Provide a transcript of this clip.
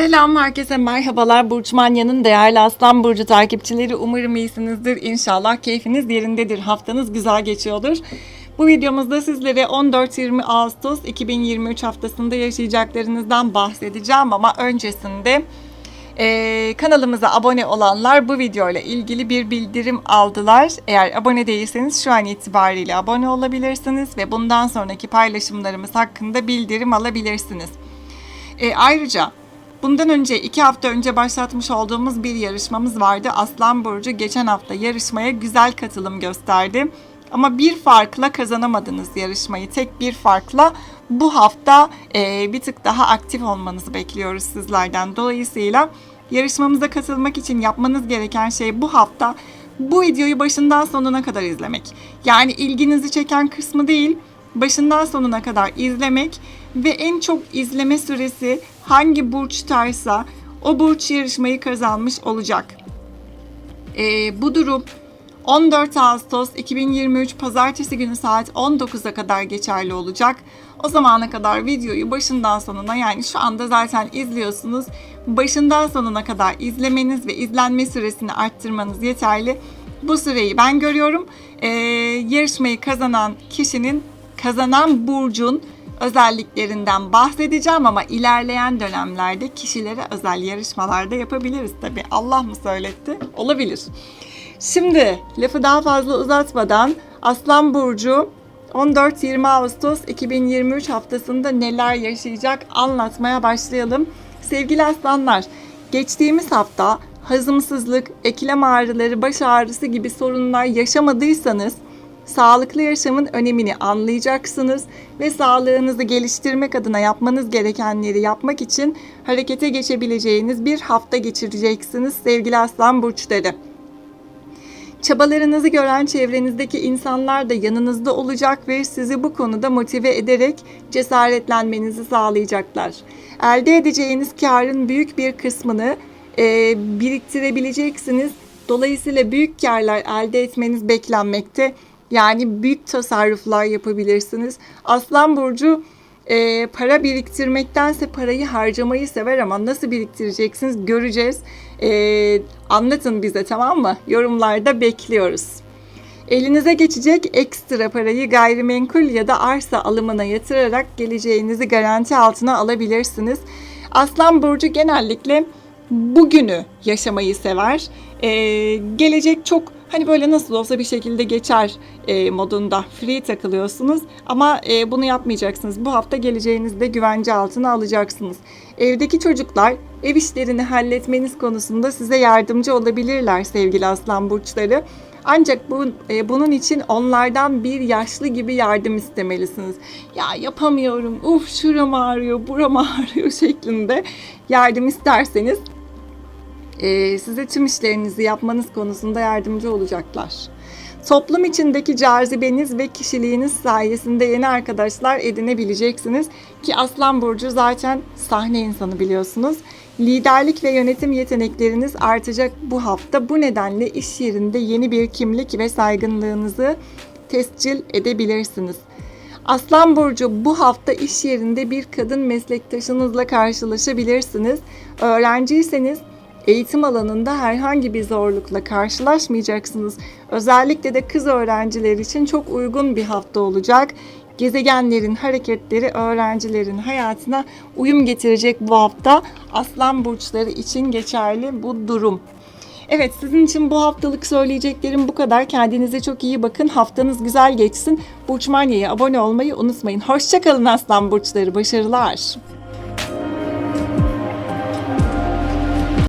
Selam herkese merhabalar Burç Manya'nın değerli Aslan Burcu takipçileri umarım iyisinizdir İnşallah keyfiniz yerindedir haftanız güzel geçiyordur. Bu videomuzda sizlere 14-20 Ağustos 2023 haftasında yaşayacaklarınızdan bahsedeceğim ama öncesinde ee, kanalımıza abone olanlar bu video ile ilgili bir bildirim aldılar. Eğer abone değilseniz şu an itibariyle abone olabilirsiniz ve bundan sonraki paylaşımlarımız hakkında bildirim alabilirsiniz. E, ayrıca bundan önce iki hafta önce başlatmış olduğumuz bir yarışmamız vardı. Aslan Burcu geçen hafta yarışmaya güzel katılım gösterdi. Ama bir farkla kazanamadınız yarışmayı. Tek bir farkla bu hafta e, bir tık daha aktif olmanızı bekliyoruz sizlerden. Dolayısıyla yarışmamıza katılmak için yapmanız gereken şey bu hafta bu videoyu başından sonuna kadar izlemek. Yani ilginizi çeken kısmı değil, başından sonuna kadar izlemek ve en çok izleme süresi hangi burçtaysa o burç yarışmayı kazanmış olacak. Ee, bu durum 14 Ağustos 2023 Pazartesi günü saat 19'a kadar geçerli olacak. O zamana kadar videoyu başından sonuna yani şu anda zaten izliyorsunuz. Başından sonuna kadar izlemeniz ve izlenme süresini arttırmanız yeterli. Bu süreyi ben görüyorum. Ee, yarışmayı kazanan kişinin kazanan burcun özelliklerinden bahsedeceğim ama ilerleyen dönemlerde kişilere özel yarışmalarda yapabiliriz tabi. Allah mı söyletti? Olabilir. Şimdi lafı daha fazla uzatmadan Aslan Burcu 14-20 Ağustos 2023 haftasında neler yaşayacak anlatmaya başlayalım. Sevgili aslanlar, geçtiğimiz hafta hazımsızlık, eklem ağrıları, baş ağrısı gibi sorunlar yaşamadıysanız sağlıklı yaşamın önemini anlayacaksınız ve sağlığınızı geliştirmek adına yapmanız gerekenleri yapmak için harekete geçebileceğiniz bir hafta geçireceksiniz sevgili aslan burçları. Çabalarınızı gören çevrenizdeki insanlar da yanınızda olacak ve sizi bu konuda motive ederek cesaretlenmenizi sağlayacaklar. Elde edeceğiniz karın büyük bir kısmını e, biriktirebileceksiniz. Dolayısıyla büyük karlar elde etmeniz beklenmekte. Yani büyük tasarruflar yapabilirsiniz. Aslan Burcu e, para biriktirmektense parayı harcamayı sever ama nasıl biriktireceksiniz göreceğiz. E, anlatın bize tamam mı? Yorumlarda bekliyoruz. Elinize geçecek ekstra parayı gayrimenkul ya da arsa alımına yatırarak geleceğinizi garanti altına alabilirsiniz. Aslan Burcu genellikle bugünü yaşamayı sever. Ee, gelecek çok hani böyle nasıl olsa bir şekilde geçer e, modunda free takılıyorsunuz. Ama e, bunu yapmayacaksınız. Bu hafta geleceğinizde güvence altına alacaksınız. Evdeki çocuklar ev işlerini halletmeniz konusunda size yardımcı olabilirler sevgili aslan burçları. Ancak bu, e, bunun için onlardan bir yaşlı gibi yardım istemelisiniz. Ya yapamıyorum, uf şuram ağrıyor, buram ağrıyor şeklinde yardım isterseniz size tüm işlerinizi yapmanız konusunda yardımcı olacaklar. Toplum içindeki cazibeniz ve kişiliğiniz sayesinde yeni arkadaşlar edinebileceksiniz ki Aslan Burcu zaten sahne insanı biliyorsunuz. Liderlik ve yönetim yetenekleriniz artacak bu hafta. Bu nedenle iş yerinde yeni bir kimlik ve saygınlığınızı tescil edebilirsiniz. Aslan Burcu bu hafta iş yerinde bir kadın meslektaşınızla karşılaşabilirsiniz. Öğrenciyseniz Eğitim alanında herhangi bir zorlukla karşılaşmayacaksınız. Özellikle de kız öğrenciler için çok uygun bir hafta olacak. Gezegenlerin hareketleri öğrencilerin hayatına uyum getirecek bu hafta. Aslan burçları için geçerli bu durum. Evet sizin için bu haftalık söyleyeceklerim bu kadar. Kendinize çok iyi bakın. Haftanız güzel geçsin. Burç Manya'ya abone olmayı unutmayın. Hoşçakalın aslan burçları. Başarılar.